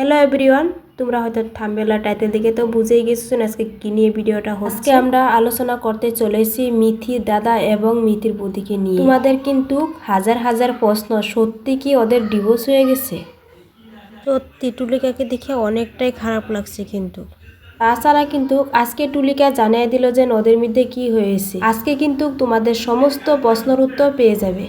Hello everyone তোমরা হয়তো থাম্বেলা title দেখে তো বুঝেই গেছো আজকে কি নিয়ে ভিডিওটা হচ্ছে। আজকে আমরা আলোচনা করতে চলেছি মিথির দাদা এবং মিথির বৌদিকে নিয়ে। তোমাদের কিন্তু হাজার হাজার প্রশ্ন সত্যি কি ওদের ডিভোর্স হয়ে গেছে? সত্যি টুলিকাকে দেখে অনেকটাই খারাপ লাগছে কিন্তু। তাছাড়া কিন্তু আজকে টুলিকা জানিয়ে দিল যে ওদের মধ্যে কি হয়েছে। আজকে কিন্তু তোমাদের সমস্ত প্রশ্নের উত্তর পেয়ে যাবে।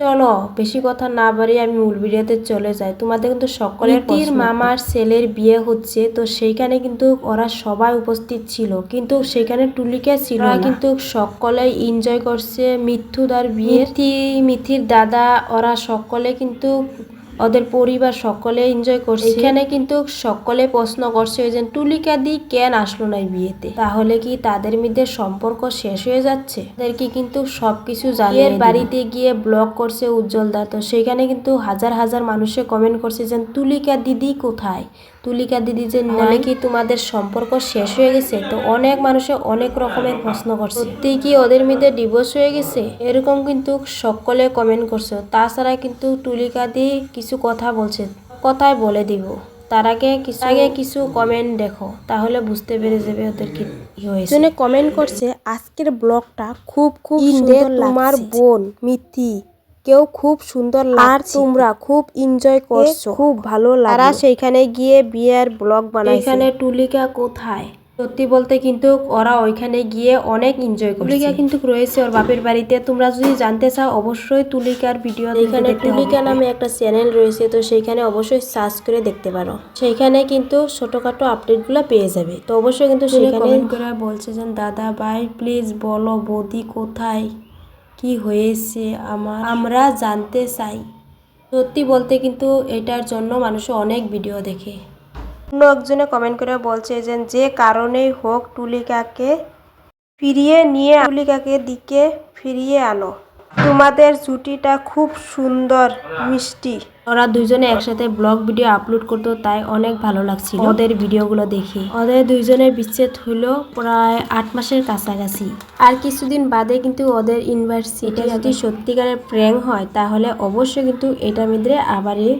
চলো বেশি কথা না বাড়িয়ে আমি মূল ভিডিওতে চলে যাই। তোমাদের কিন্তু সকলের তীর মামার ছেলের বিয়ে হচ্ছে তো সেইখানে কিন্তু ওরা সবাই উপস্থিত ছিল। কিন্তু সেখানে টুলিকা ছিল কিন্তু সকলে এনজয় করছে মিথ্যুদার বিয়ে মিথি মিথির দাদা ওরা সকলে কিন্তু ওদের পরিবার সকলে এনজয় করছে। এখানে কিন্তু সকলে প্রশ্ন করছে যে টুলিকা দি কেন আসলো না বিয়েতে? তাহলে কি তাদের মধ্যে সম্পর্ক শেষ হয়ে যাচ্ছে? তাদেরকে কিন্তু সবকিছু জানিয়ে বাড়িতে গিয়ে ব্লগ করছে উজ্জ্বল দা। তো সেখানে কিন্তু হাজার হাজার মানুষে কমেন্ট করছে যে তুলিকা দিদি কোথায়? তুলিকা দিদি যে নাহলে কি তোমাদের সম্পর্ক শেষ হয়ে গেছে? তো অনেক মানুষে অনেক রকমের প্রশ্ন করছে। সত্যি কি ওদের মধ্যে ডিভোর্স হয়ে গেছে? এরকম কিন্তু সকলে কমেন্ট করছে। তাছাড়া কিন্তু তুলিকা দি কিছু কথা বলছে কথাই বলে দিব। তার আগে কিছু আগে কিছু কমেন্ট দেখো তাহলে বুঝতে পেরে যাবে ওদের কি হয়েছে। জন্য কমেন্ট করছে আজকের ব্লগটা খুব খুব সুন্দর তোমার বোন মিথি কেউ খুব সুন্দর আর তোমরা খুব এনজয় করছ। খুব ভালো লাগে। তারা সেইখানে গিয়ে বিয়ের ব্লগ বানায় এখানে টুলিকা কোথায়? সত্যি বলতে কিন্তু ওরা ওইখানে গিয়ে অনেক এনজয় করছে। তুলিকা কিন্তু রয়েছে ওর বাপের বাড়িতে। তোমরা যদি জানতে চাও অবশ্যই তুলিকার ভিডিও এখানে তুলিকা নামে একটা চ্যানেল রয়েছে তো সেইখানে অবশ্যই সার্চ করে দেখতে পারো। সেইখানে কিন্তু ছোটখাটো আপডেটগুলো পেয়ে যাবে। তো অবশ্যই কিন্তু সেখানে করে বলছে যে দাদা ভাই প্লিজ বলো বৌদি কোথায়? কি হয়েছে আমার? আমরা জানতে চাই। সত্যি বলতে কিন্তু এটার জন্য মানুষ অনেক ভিডিও দেখে। অন্য একজনে কমেন্ট করে বলছে যে যে কারণেই হোক টুলিকাকে ফিরিয়ে নিয়ে টুলিকাকে দিকে ফিরিয়ে আনো। তোমাদের জুটিটা খুব সুন্দর মিষ্টি। ওরা দুইজনে একসাথে ব্লগ ভিডিও আপলোড করতো তাই অনেক ভালো লাগছিল। ওদের ভিডিওগুলো দেখে। ওদের দুইজনের বিচ্ছেদ হইল প্রায় আট মাসের কাছাকাছি। আর কিছুদিন বাদে কিন্তু ওদের ইউনিভার্সিটি যদি সত্যিকারের প্র্যাঙ্ক হয় তাহলে অবশ্যই কিন্তু এটা মধ্যে আবারই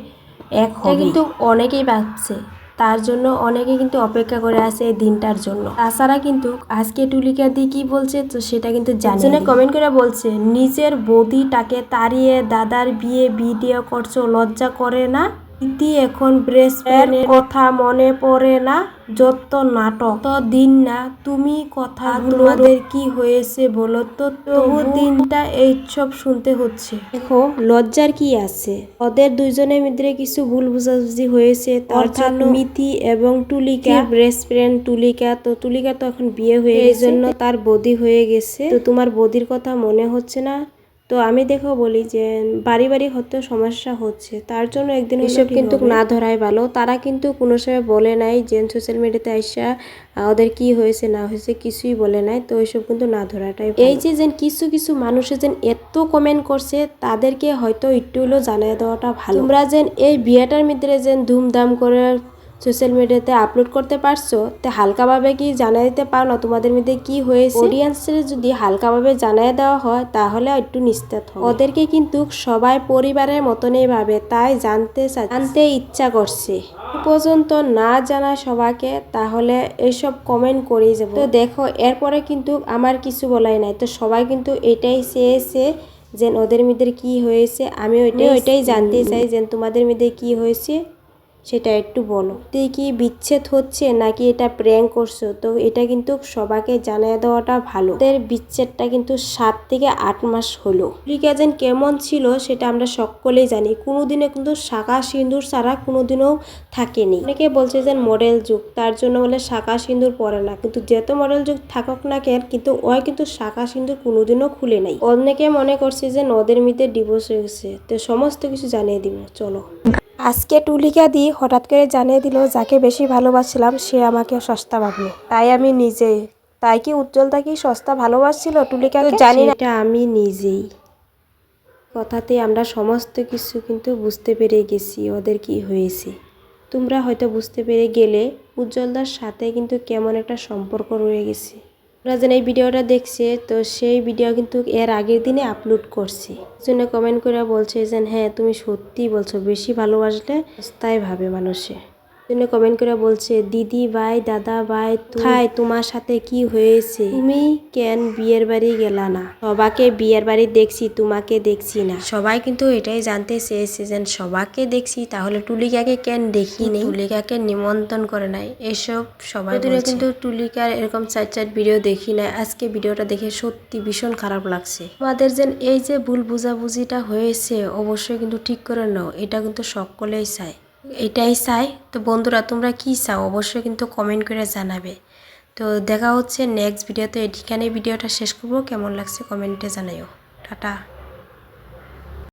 এক হবে। কিন্তু অনেকেই ভাবছে। তার জন্য অনেকে কিন্তু অপেক্ষা করে আছে এই দিনটার জন্য। তাছাড়া কিন্তু আজকে টুলিকা দি কি বলছে তো সেটা কিন্তু জানি কমেন্ট করে বলছে, নিজের বৌদিটাকে তাড়িয়ে দাদার বিয়ে ভিডিও করছ, লজ্জা করে না? ইতি এখন ব্রেস্টের কথা মনে পড়ে না যত নাটক। তো দিন না তুমি কথা তোমাদের কি হয়েছে বলো তো? তবু দিনটা এইসব শুনতে হচ্ছে। দেখো লজ্জার কি আছে? ওদের দুইজনের মধ্যে কিছু ভুল বুঝাবুঝি হয়েছে অর্থাৎ মিথি এবং টুলিকা বেস্ট ফ্রেন্ড টুলিকা তো টুলিকা তো এখন বিয়ে হয়ে এই জন্য তার বদি হয়ে গেছে। তো তোমার বদির কথা মনে হচ্ছে না? তো আমি দেখো বলি যে বাড়ি বাড়ি হতে সমস্যা হচ্ছে। তার জন্য একদিন এসব কিন্তু না ধরাই ভালো। তারা কিন্তু কোনো সময় বলে নাই যে সোশ্যাল মিডিয়াতে আইসা ওদের কি হয়েছে না হয়েছে কিছুই বলে নাই। তো এসব কিন্তু না ধরাটাই এই যে যেন কিছু কিছু মানুষের যেন এত কমেন্ট করছে তাদেরকে হয়তো একটু হলেও জানিয়ে দেওয়াটা ভালো। তোমরা যেন এই বিয়েটার মধ্যে যেন ধুমধাম করে সোশ্যাল মিডিয়াতে আপলোড করতে পারছ তো হালকাভাবে কি জানিয়ে দিতে পারো না? তোমাদের মধ্যে কি হয়েছে? অডিয়েন্সের যদি হালকাভাবে জানিয়ে দেওয়া হয় তাহলে একটু নিস্তেত হবে। ওদেরকে কিন্তু সবাই পরিবারের মতনই ভাবে তাই জানতে জানতে ইচ্ছা করছে। পর্যন্ত না জানা সবাইকে তাহলে এইসব কমেন্ট করেই যাব। তো দেখো এরপরে কিন্তু আমার কিছু বলাই নাই। তো সবাই কিন্তু এটাই চেয়েছে যে ওদের মধ্যে কি হয়েছে আমি ওইটাই ওইটাই জানতে চাই যে তোমাদের মধ্যে কি হয়েছে। সেটা একটু বলো। তুই কি বিচ্ছেদ হচ্ছে নাকি এটা প্র্যাঙ্ক করছ? তো এটা কিন্তু সবাইকে জানিয়ে দেওয়াটা ভালো। ওদের বিচ্ছেদটা কিন্তু সাত থেকে আট মাস হলো। রিকাজেন কেমন ছিল সেটা আমরা সকলেই জানি। কোনোদিনও কিন্তু শাখা সিঁদুর ছাড়া কোনোদিনও থাকেনি। অনেকে বলছে যে মডেল যুগ, তার জন্য বলে শাখা সিঁদুর পরে না। কিন্তু যেত মডেল যুগ থাকুক না কেন, কিন্তু ওই কিন্তু শাখা সিঁদুর কোনোদিনও খুলে নাই। অনেকে মনে করছে যে নদের মধ্যে ডিভোর্স হয়েছে তো সমস্ত কিছু জানিয়ে দিব। চলো। আজকে টুলিকা দি হঠাৎ করে জানিয়ে দিল যাকে বেশি ভালোবাসছিলাম সে আমাকে সস্তা ভাবলো। তাই আমি নিজেই তাই কি উজ্জ্বলতা কি সস্তা ভালোবাসছিল টুলিকাকে? জানি না। এটা আমি নিজেই। কথাতে আমরা সমস্ত কিছু কিন্তু বুঝতে পেরে গেছি ওদের কি হয়েছে। তোমরা হয়তো বুঝতে পেরে গেলে উজ্জ্বলদার সাথে কিন্তু কেমন একটা সম্পর্ক রয়ে গেছে। তোমরা যেন এই ভিডিওটা দেখছে, তো সেই ভিডিও কিন্তু এর আগের দিনে আপলোড করছে। জন্য কমেন্ট করে বলছে যে হ্যাঁ তুমি সত্যি বলছো, বেশি ভালোবাসলে তাই ভাবে মানুষে। জন্য কমেন্ট করে বলছে দিদি ভাই দাদা ভাই খাই তোমার সাথে কি হয়েছে? তুমি কেন বিয়ের বাড়ি গেলা না? সবাকে বিয়ের বাড়ি দেখছি তোমাকে দেখছি না। সবাই কিন্তু এটাই জানতে চেয়েছে যে সবাকে দেখছি তাহলে টুলিকাকে কেন দেখি নেই টুলিকাকে নিমন্ত্রণ করে নাই। এসব সবাই। কিন্তু টুলিকার এরকম চার চার ভিডিও দেখি নাই। আজকে ভিডিওটা দেখে সত্যি ভীষণ খারাপ লাগছে। আমাদের যে এই যে ভুল বুঝাবুঝিটা হয়েছে অবশ্যই কিন্তু ঠিক করে নাও। এটা কিন্তু সকলেই চায়। এটাই চাই। তো বন্ধুরা, তোমরা কি চাও? অবশ্যই কিন্তু কমেন্ট করে জানাবে। তো দেখা হচ্ছে নেক্সট ভিডিওতে এখানে ভিডিওটা শেষ করব। কেমন লাগছে কমেন্টে জানাইও। টাটা।